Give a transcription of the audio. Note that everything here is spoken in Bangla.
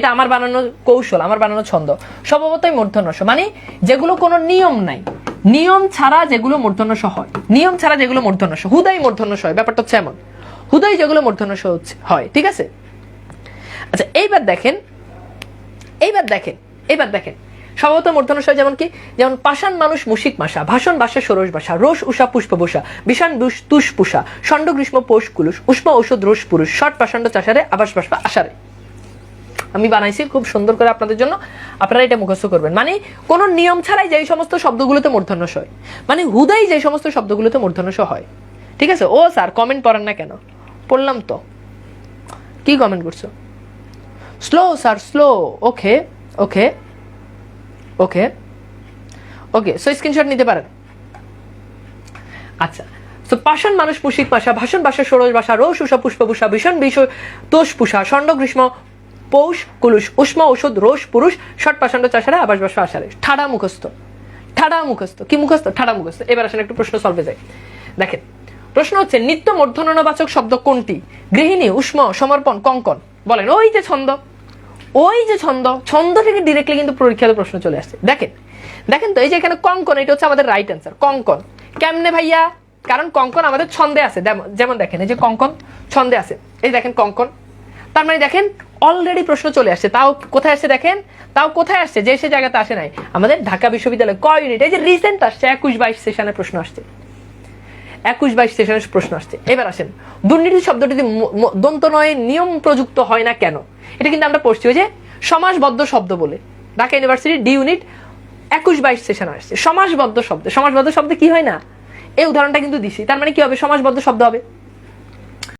এটা আমার বানানো কৌশল, আমার বানানো ছন্দ। স্বভাবতই মূর্ধন্যস মানে যেগুলো কোনো নিয়ম নাই। নিয়ম ছাড়া যেগুলো মূর্ধন্যস হয়। নিয়ম ছাড়া যেগুলো মূর্ধন্যস হুদাই মূর্ধন্যস হয়, ব্যাপারটা হচ্ছে এমন। হুদাই যেগুলো মূর্ধন্যস হয়, ঠিক আছে? আচ্ছা এইবার দেখেন এইবার দেখেন এইবার দেখেন। স্বভাবত মূর্ধন্যস যেমন কি? যেমন পাষাণ মানুষ মুশিক মাসা, ভাষণ বাসা সরস বাসা, রোষ উষা পুষ্প বসা, বিষাণ দুষ তুষ পুষা, ষণ্ড গ্রীষ্ম পোষ কুলুষ, উষ্ম ঔষধ রোষ পুরুষ, ষট পাষাণ্ড চাষারে আবাস বাসবা আষারে আমি বানাইছি, খুব সুন্দর করে আপনাদের জন্য। আপনারা এটা মুখস্থ করবেন। মানে কোনো নিয়ম ছাড়াই যেই সমস্ত শব্দগুলোতে মূর্ধন্যস হয়। মানে হুদাই যে সমস্ত শব্দগুলোতে মূর্ধন্যস হয়। ঠিক আছে? ও স্যার কমেন্ট পড়েন না কেন? পড়লাম তো। কি কমেন্ট করছ? Slow sir slow okay okay okay okay so screenshot নিতে পারেন। আচ্ছা। তো পাষাণ মানুষ মুশিক পাশা ভাষণ বাসা ষোড়শ বাসা রোষ উষা পুষ্পভূষা, ভীষণ বিষ তোষ পুষা, ষণ্ড গ্রীষ্ম পৌষ, কুলুষ, উষ্ম ঔষধ রোষ, পুরুষ, ষট পাষাণ্ড, চাষারে, আবাস বাসা আষাঢ়ে। ঠাডা মুখস্থ। ঠাডা মুখস্থ। কি মুখস্থ? ঠাডা মুখস্থ। এবার আসেন একটু প্রশ্ন সলভে যায় দেখেন, প্রশ্ন হচ্ছে, নিত্য মূর্ধন্যবাচক শব্দ কোনটি? গৃহিণী, উষ্ম, সমর্পণ, কঙ্কন। বলেন, ওই যে ছন্দ। ওই যে ছন্দ। ছন্দ থেকে ডিরেক্টলি কিন্তু পরীক্ষাতে প্রশ্ন চলে আসছে। দেখেন দেখেন তো, এই যে এখানে কঙ্কন, এটা হচ্ছে আমাদের রাইট অ্যান্সার কঙ্কন। কেমনে ভাইয়া? কারণ কঙ্কন আমাদের ছন্দে আছে। যেমন দেখেন, এই যে কঙ্কন, ছন্দে আছে। এই দেখেন কঙ্কন। তার মানে দেখেন অলরেডি প্রশ্ন চলে আসছে। তাও কোথায় আসছে দেখেন? তাও কোথায় আসছে? যে সে জায়গাতে আসে নাই। আমাদের ঢাকা বিশ্ববিদ্যালয় ক ইউনিট এই যে রিসেন্ট আসছে, একুশ বাইশ সেশনে প্রশ্ন আসছে। একুশ বাইশ সেশনের প্রশ্ন আসছে। এবার আসেন, দুর্নীতি শব্দটি দন্ত নয় নিয়ম প্রযুক্ত হয় না কেন? এটা কিন্তু আমরা পড়ছি ওই যে সমাসবদ্ধ শব্দ বলে। ঢাকা ইউনিভার্সিটি ডি ইউনিট একুশ বাইশ সেশন আসছে। সমাসবদ্ধ শব্দ। সমাসবদ্ধ শব্দ কি হয় না? এই উদাহরণটা কিন্তু দিছি। তার মানে কি হবে? সমাসবদ্ধ শব্দ হবে।